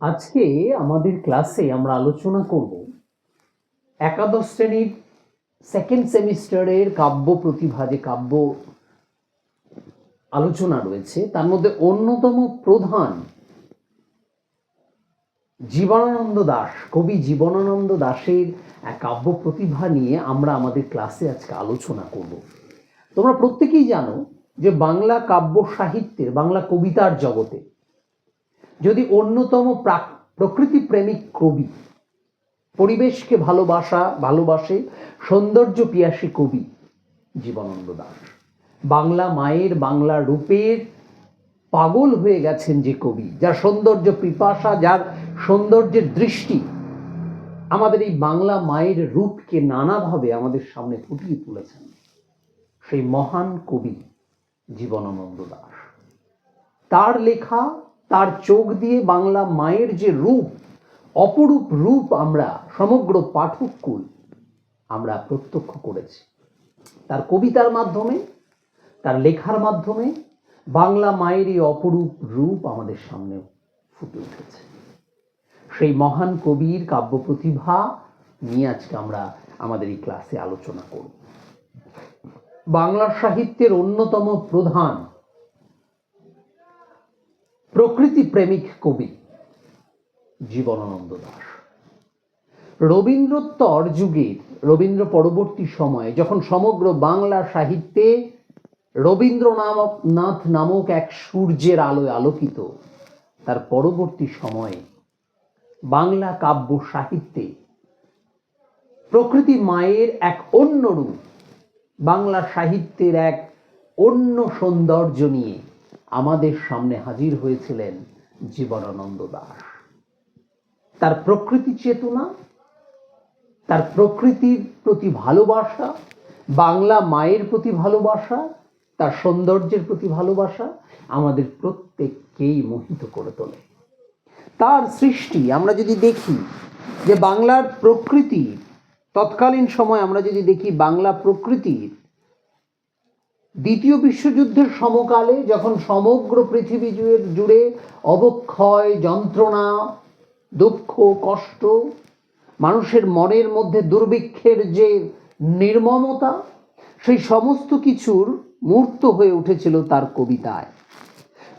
আজকে আমাদের ক্লাসে আমরা আলোচনা করব একাদশ শ্রেণির সেকেন্ড সেমিস্টারের কাব্য প্রতিভা যে কাব্য আলোচনা রয়েছে, তার মধ্যে অন্যতম প্রধান জীবনানন্দ দাস, কবি জীবনানন্দ এক কাব্য প্রতিভা নিয়ে আমরা আমাদের ক্লাসে আজকে আলোচনা করব। তোমরা প্রত্যেকেই জানো যে বাংলা কাব্য সাহিত্যের, বাংলা কবিতার জগতে যদি অন্যতম প্রাক- প্রকৃতি প্রেমিক কবি, পরিবেশকে ভালোবাসা, ভালোবাসে, সৌন্দর্য পিয়াসী কবি জীবনানন্দ দাস। বাংলা মায়ের বাংলা রূপের পাগল হয়ে গেছেন যে কবি, যার সৌন্দর্য পিপাসা, যার সৌন্দর্যের দৃষ্টি আমাদের এই বাংলা মায়ের রূপকে নানাভাবে আমাদের সামনে ফুটিয়ে তুলেছেন, সেই মহান কবি জীবনানন্দ দাস। তার লেখা তার চোখ দিয়ে বাংলা মায়ের যে রূপ, অপরূপ রূপ আমরা সমগ্র পাঠককুল আমরা প্রত্যক্ষ করেছি। তার কবিতার মাধ্যমে, তার লেখার মাধ্যমে বাংলা মায়ের এই অপরূপ রূপ আমাদের সামনে ফুটে উঠেছে। সেই মহান কবির কাব্য প্রতিভা নিয়ে আজকে আমরা আমাদের এই ক্লাসে আলোচনা করব। বাংলা সাহিত্যের অন্যতম প্রধান প্রকৃতি প্রেমিক কবি জীবনানন্দ দাস। রবীন্দ্রোত্তর যুগের রবীন্দ্র পরবর্তী সময়ে যখন সমগ্র বাংলা সাহিত্যে রবীন্দ্রনাথ নাথ নামক এক সূর্যের আলোয় আলোকিত, তার পরবর্তী সময়ে বাংলা কাব্য সাহিত্যে প্রকৃতি মায়ের এক অন্য রূপ, বাংলা সাহিত্যের এক অন্য সৌন্দর্য নিয়ে আমাদের সামনে হাজির হয়েছিলেন জীবনানন্দ দাস। তার প্রকৃতি চেতনা, তার প্রকৃতির প্রতি ভালোবাসা, বাংলা মায়ের প্রতি ভালোবাসা, তার সৌন্দর্যের প্রতি ভালোবাসা আমাদের প্রত্যেককেই মোহিত করে তোলে। তার সৃষ্টি, আমরা যদি দেখি যে বাংলার প্রকৃতির তৎকালীন সময় আমরা যদি দেখি বাংলা প্রকৃতির দ্বিতীয় বিশ্বযুদ্ধের সমকালে যখন সমগ্র পৃথিবী জুড়ে জুড়ে অবক্ষয়, যন্ত্রণা, দুঃখ, কষ্ট, মানুষের মনের মধ্যে দুর্ভিক্ষের যে নির্মমতা, সেই সমস্ত কিছুর মূর্ত হয়ে উঠেছিল তার কবিতায়।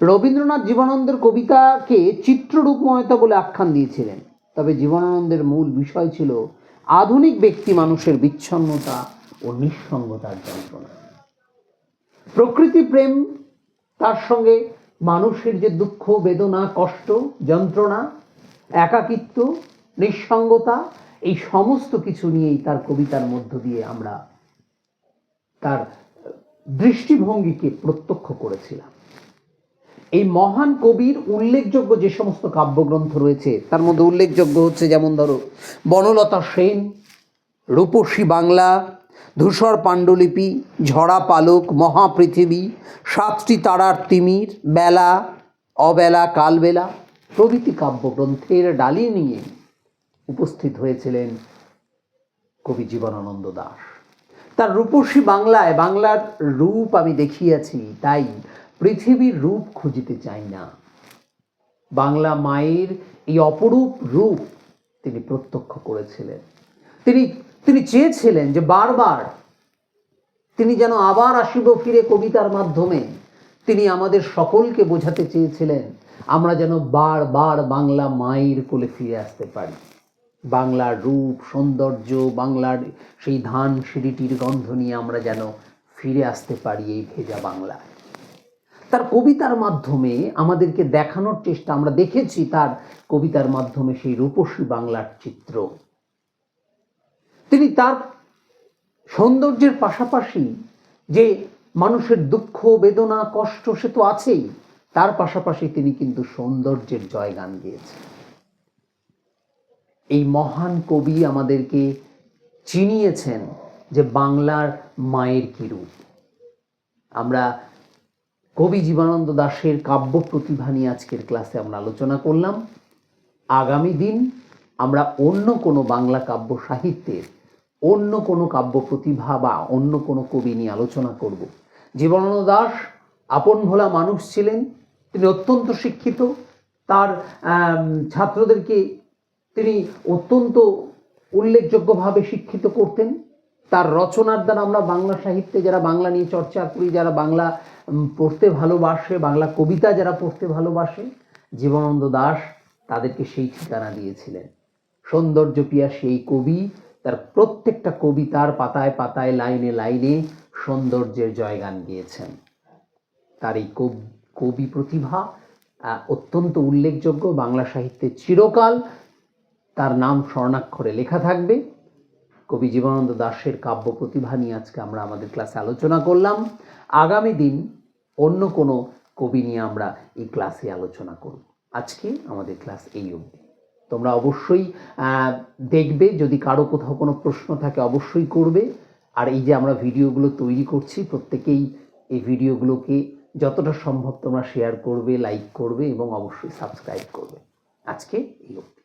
রবীন্দ্রনাথ জীবনানন্দের কবিতাকে চিত্ররূপময়তা বলে আখ্যান দিয়েছিলেন। তবে জীবনানন্দের মূল বিষয় ছিল আধুনিক ব্যক্তি মানুষের বিচ্ছন্নতা ও নিঃসঙ্গতার যন্ত্রণা। প্রকৃতি প্রেম, তার সঙ্গে মানুষের যে দুঃখ, বেদনা, কষ্ট, যন্ত্রণা, একাকিত্ব, নিঃসঙ্গতা, এই সমস্ত কিছু নিয়েই তার কবিতার মধ্য দিয়ে আমরা তার দৃষ্টিভঙ্গিকে প্রত্যক্ষ করেছিলাম। এই মহান কবির উল্লেখযোগ্য যে সমস্ত কাব্যগ্রন্থ রয়েছে, তার মধ্যে উল্লেখযোগ্য হচ্ছে যেমন ধরো, বনলতা সেন, রূপসী বাংলা ধূসর পাণ্ডুলিপি, ঝরা পালক, মহাপৃথিবী, সাতটি তারার তিমির, বেলা, অবেলা, কালবেলা প্রভৃতি কাব্যগ্রন্থের ডালি নিয়ে উপস্থিত হয়েছিলেন কবি জীবনানন্দ দাস। তার রূপসী বাংলায়, বাংলার রূপ আমি দেখিয়াছি, তাই পৃথিবীর রূপ খুঁজিতে চাই না। বাংলা মায়ের এই অপরূপ রূপ তিনি প্রত্যক্ষ করেছিলেন। তিনি তিনি চেয়েছিলেন যে বারবার তিনি যেন আবার আসিব ফিরে কবিতার মাধ্যমে। তিনি আমাদের সকলকে বোঝাতে চেয়েছিলেন, আমরা যেন বারবার বাংলা মায়ের কোলে ফিরে আসতে পারি। বাংলার রূপ, সৌন্দর্য, বাংলার সেই ধান সিঁড়িটির গন্ধ নিয়ে আমরা যেন ফিরে আসতে পারি এই ভেজা বাংলায়। তার কবিতার মাধ্যমে আমাদেরকে দেখানোর চেষ্টা, আমরা দেখেছি তার কবিতার মাধ্যমে সেই রূপসী বাংলার চিত্র। তিনি তার সৌন্দর্যের পাশাপাশি যে মানুষের দুঃখ, বেদনা, কষ্ট সে তো আছেই, তার পাশাপাশি তিনি কিন্তু সৌন্দর্যের জয়গান গেয়েছেন এই মহান কবি আমাদেরকে চিনিয়েছেন যে বাংলার মায়ের কি রূপ। আমরা কবি জীবানন্দ দাশের কাব্য প্রতিভা নিয়ে আজকের ক্লাসে আমরা আলোচনা করলাম। আগামী দিন আমরা অন্য কোনো বাংলা কাব্য সাহিত্যের অন্য কোনো কাব্য প্রতিভা বা অন্য কোনো কবি নিয়ে আলোচনা করব। জীবনানন্দ দাস আপন ভোলা মানুষ ছিলেন, তিনি অত্যন্ত শিক্ষিত, তার ছাত্রদেরকে তিনি অত্যন্ত উল্লেখযোগ্যভাবে শিক্ষিত করতেন। তার রচনার দ্বারা আমরা বাংলা সাহিত্যে যারা বাংলা নিয়ে চর্চা করি, যারা বাংলা পড়তে ভালোবাসে, বাংলা কবিতা যারা পড়তে ভালোবাসে, জীবনানন্দ দাশ তাদেরকে সেই ঠিকানা দিয়েছিলেন। সৌন্দর্য পিয়া সেই কবি তার প্রত্যেকটা কবিতার পাতায় পাতায়, লাইনে লাইনে সৌন্দর্যের জয়গান গিয়েছেন। তার এই কব- প্রতিভা অত্যন্ত উল্লেখযোগ্য। বাংলা সাহিত্যে চিরকাল তার নাম স্বর্ণাক্ষরে লেখা থাকবে। কবি জীবনানন্দ দাশের কাব্য প্রতিভা নিয়ে আজকে আমরা আমাদের ক্লাসে আলোচনা করলাম। আগামী দিন অন্য কোনো কবি নিয়ে আমরা এই ক্লাসে আলোচনা করব। আজকে আমাদের ক্লাস এই অবধি। তোমরা অবশ্যই দেখবে, যদি কারও কোথাও কোনো প্রশ্ন থাকে, অবশ্যই করবে। আর এই যে আমরা ভিডিওগুলো তৈরি করছি, প্রত্যেকেই এই ভিডিওগুলোকে যতটা সম্ভব তোমরা শেয়ার করবে লাইক করবে এবং অবশ্যই সাবস্ক্রাইব করবে। আজকে এই অবধি।